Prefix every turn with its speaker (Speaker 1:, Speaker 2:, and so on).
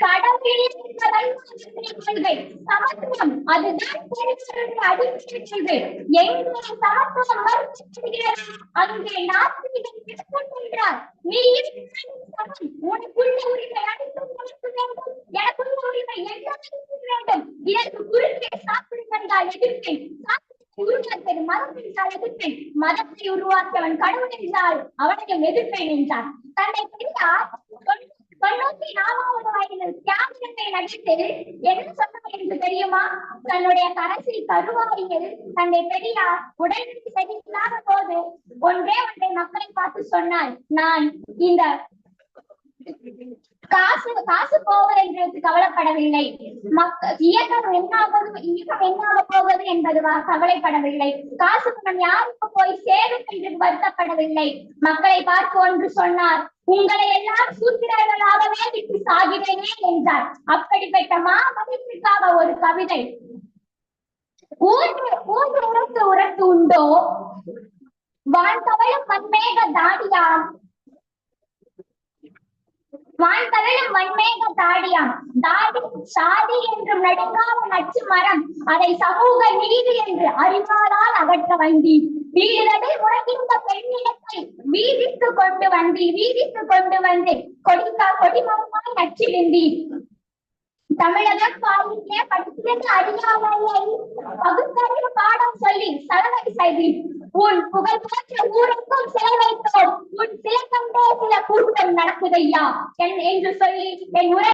Speaker 1: கடவுளின் கொள்கை சமத்துவம் அதுதான் பெருமையுடைய அடிப்படை கொள்கை எங்கே சமத்துவம் மறுக்கப்படுகிறது அங்கே நீ சமம் உனக்குள்ள உரிமை அனைத்தும் உனக்கு வேண்டும். எனக்குள்ள உரிமை எல்லாருக்கும் வேண்டும். இதற்கு குறுக்கே உருவாக்கியது மதம் என்றால் எதிர்ப்பேன் மதத்தை உருவாக்கியவன் கடவுள் என்றால் அவனையும் எதிர்ப்பேன் என்றார் தன்னை பெரியார் தொண்ணூத்தி நாலாவது வயதில் தியாகத்தை நடித்து என்ன சொன்னார் என்று தெரியுமா? தன்னுடைய கடைசி கருவாரியில் தன்னை பெரியார் உடல்நிலை சரியில்லாத போது ஒன்றே ஒன்றை மக்களை பார்த்து சொன்னால் நான் இந்த காசு காசு போவது என்று கவலைப்படவில்லை. மக்கள் இயக்கம் என்னாவது இயக்கம் என்னாக போவது என்பது கவலைப்படவில்லை. காசு பணம் யாருக்கு போய் சேரும் என்று வருத்தப்படவில்லை. மக்களை பார்த்து ஒன்று சொன்னார் உங்களை எல்லாம் சூத்திரர்களாகவே விட்டு சாகிறேனே என்றார். அப்படிப்பட்ட மாமனிதனுக்காக ஒரு கவிதை. ஊன்று ஊன்று உரத்து உரத்து உண்டோ? வாழ்ந்தவளும் மண்மேக தாடியாம். வான்கடலும் வன்மேக தாடியாம். தாடி சாதி என்றும் நடுங்காத நச்சு மரம் அதை சமூக நீதி என்று அறிவாளால் அகற்ற வந்தி வீடுகளில் உறங்கின்ற பெண்ணிடத்தை வீதிக்கு கொண்டு வந்தி வீதிக்கு கொண்டு வந்து கொடிக்கா கொடிமரமாய் நச்சிருந்தி தமிழகம் பாலிலே படித்திருந்து அறியாமையை பகுத்தறிவு பாடம் சொல்லி சலவை செய்தி உன் புகழ்பெற்ற ஊருக்கும் கூட்டம் நடக்குதையா? என்று சொல்லி என் உரை